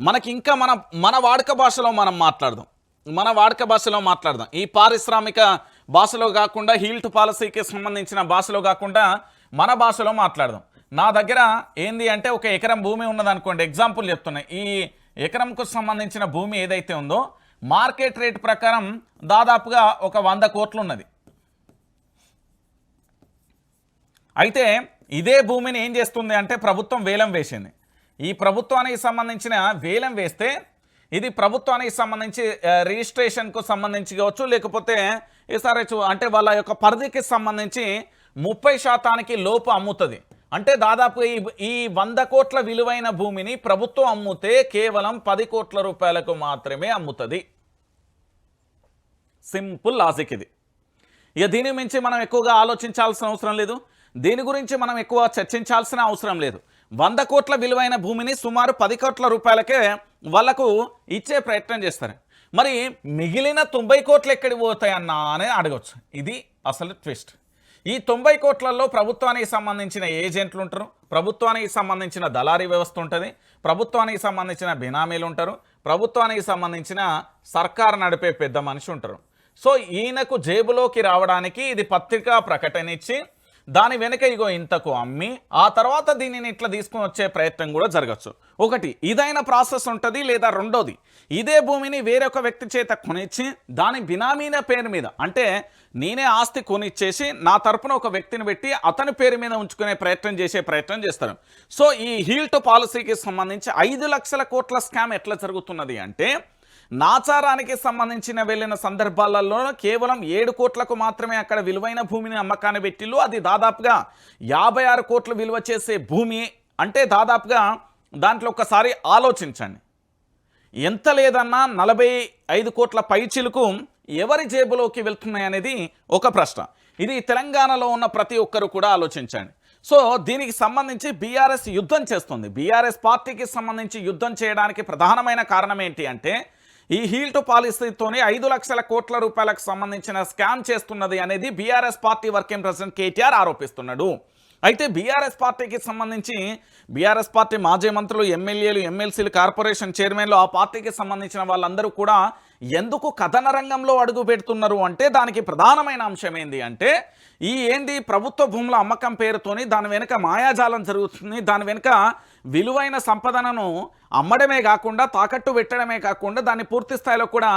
మనకి ఇంకా మన మన వాడుక భాషలో మనం మాట్లాడదాం. మన వాడుక భాషలో మాట్లాడదాం. ఈ పారిశ్రామిక భాషలో కాకుండా హీల్ట్ పాలసీకి సంబంధించిన భాషలో కాకుండా మన భాషలో మాట్లాడదాం. నా దగ్గర ఏంది అంటే ఒక ఎకరం భూమి ఉన్నదనుకోండి ఎగ్జాంపుల్ చెప్తున్నాయి ఈ ఎకరంకు సంబంధించిన భూమి ఏదైతే ఉందో మార్కెట్ రేట్ ప్రకారం దాదాపుగా ఒక వంద కోట్లు ఉన్నది అయితే ఇదే భూమిని ఏం చేస్తుంది అంటే ప్రభుత్వం వేలం వేసింది. ఈ ప్రభుత్వానికి సంబంధించిన వేలం వేస్తే ఇది ప్రభుత్వానికి సంబంధించి రిజిస్ట్రేషన్కు సంబంధించి కావచ్చు లేకపోతే ఎస్ఆర్హెచ్ అంటే వాళ్ళ యొక్క పరిధికి సంబంధించి ముప్పై శాతానికి లోపు అమ్ముతుంది. అంటే దాదాపు ఈ ఈ వంద కోట్ల విలువైన భూమిని ప్రభుత్వం అమ్ముతే కేవలం పది కోట్ల రూపాయలకు మాత్రమే అమ్ముతుంది. సింపుల్ లాజిక్ ఇది. ఇక దీని మించి మనం ఎక్కువగా ఆలోచించాల్సిన అవసరం లేదు. దీని గురించి మనం ఎక్కువ చర్చించాల్సిన అవసరం లేదు. వంద కోట్ల విలువైన భూమిని సుమారు పది కోట్ల రూపాయలకే వాళ్ళకు ఇచ్చే ప్రయత్నం చేస్తారు. మరి మిగిలిన తొంభై కోట్లు ఎక్కడికి పోతాయన్నా అని అడగచ్చు. ఇది అసలు ట్విస్ట్. ఈ తొంభై కోట్లలో ప్రభుత్వానికి సంబంధించిన ఏజెంట్లు ఉంటారు ప్రభుత్వానికి సంబంధించిన దళారీ వ్యవస్థ ఉంటుంది ప్రభుత్వానికి సంబంధించిన బినామీలు ఉంటారు ప్రభుత్వానికి సంబంధించిన సర్కార్ నడిపే పెద్ద మనిషి ఉంటారు. సో ఈయనకు జేబులోకి రావడానికి ఇది పత్రికా ప్రకటన ఇచ్చి దాని వెనుక ఇగో ఇంతకు అమ్మి ఆ తర్వాత దీనిని ఇట్లా తీసుకొని వచ్చే ప్రయత్నం కూడా జరగచ్చు. ఒకటి ఇదైన ప్రాసెస్ ఉంటుంది లేదా రెండోది ఇదే భూమిని వేరొక వ్యక్తి చేత కొనిచ్చి దాని బినామీన పేరు మీద అంటే నేనే ఆస్తి కొనిచ్చేసి నా తరపున ఒక వ్యక్తిని పెట్టి అతని పేరు మీద ఉంచుకునే ప్రయత్నం చేసే ప్రయత్నం చేస్తారు. సో ఈ హీల్ట్ పాలసీకి సంబంధించి ఐదు లక్షల కోట్ల స్కామ్ ఎట్లా జరుగుతున్నది అంటే నాచారానికి సంబంధించిన వెళ్ళిన సందర్భాలలో కేవలం ఏడు కోట్లకు మాత్రమే అక్కడ విలువైన భూమిని అమ్మకాన్ని పెట్టిల్లు. అది దాదాపుగా యాభై ఆరు కోట్లు విలువ చేసే భూమి. అంటే దాదాపుగా దాంట్లో ఒక్కసారి ఆలోచించండి. ఎంత లేదన్నా నలభై ఐదు కోట్ల పైచిలుకు ఎవరి జేబులోకి వెళ్తున్నాయి అనేది ఒక ప్రశ్న. ఇది తెలంగాణలో ఉన్న ప్రతి ఒక్కరు కూడా ఆలోచించండి. సో దీనికి సంబంధించి బీఆర్ఎస్ యుద్ధం చేస్తుంది. బీఆర్ఎస్ పార్టీకి సంబంధించి యుద్ధం చేయడానికి ప్రధానమైన కారణం ఏంటి అంటే ఈ హీల్ట్ పాలసీతోనే ఐదు లక్షల కోట్ల రూపాయలకు సంబంధించిన స్కామ్ చేస్తున్నది అనేది BRS party working president KTR ఆరోపిస్తున్నాడు. అయితే బీఆర్ఎస్ పార్టీకి సంబంధించి బీఆర్ఎస్ పార్టీ మాజీ మంత్రులు ఎమ్మెల్యేలు ఎమ్మెల్సీలు కార్పొరేషన్ చైర్మన్లు ఆ పార్టీకి సంబంధించిన వాళ్ళందరూ కూడా ఎందుకు కథన రంగంలో అడుగు పెడుతున్నారు అంటే దానికి ప్రధానమైన అంశం ఏంది అంటే ఈ ఏంది ప్రభుత్వ భూముల అమ్మకం పేరుతోని దాని వెనుక మాయాజాలం జరుగుతుంది దాని వెనుక విలువైన సంపదనను అమ్మడమే కాకుండా తాకట్టు పెట్టడమే కాకుండా దాన్ని పూర్తి స్థాయిలో కూడా